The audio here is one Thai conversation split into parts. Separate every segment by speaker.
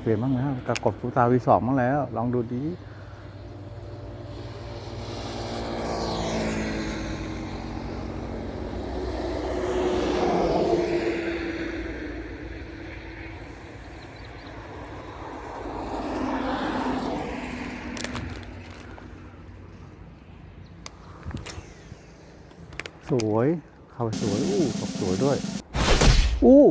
Speaker 1: เปลี่ยนบ้างแล้วกับกดตุ๊กตาวีสองบ้างแล้ว ลองดูดีสวย เขาสวย อู้ตกสวยด้วย อู้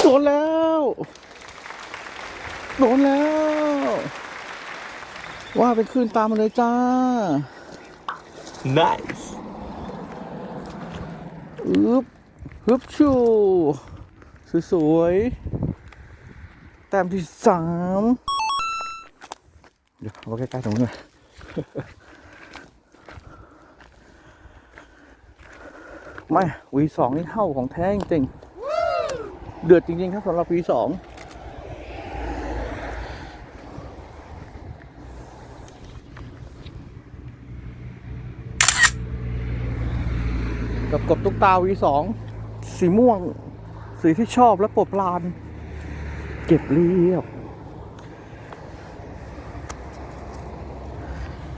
Speaker 1: โดนแล้ว โดนแล้ว ว่าเป็นคลื่นตามมาเลยจ้า
Speaker 2: Nice.
Speaker 1: อึบฮึบชูสวยๆแต้มที่สามเดี๋ยวเอาไว้ใกล้ๆตรงนี้หน่อยไม่วีสองนี่เท่าของแท้จริงๆ เดือดจริง ๆ ครับสำหรับวีสองกับกบตุ๊กตาวีสองสีม่วง สีที่ชอบและปรดปราน เก็บเรียบ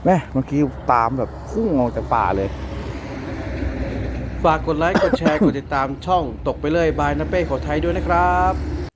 Speaker 1: แม่เมื่อกี้ตามแบบพุ่งออกจากป่าเลย
Speaker 2: ฝากกดไลค์ กดแชร์ กดติดตามช่องตกไปเลยบายนาเป้ขอไทยด้วยนะครับ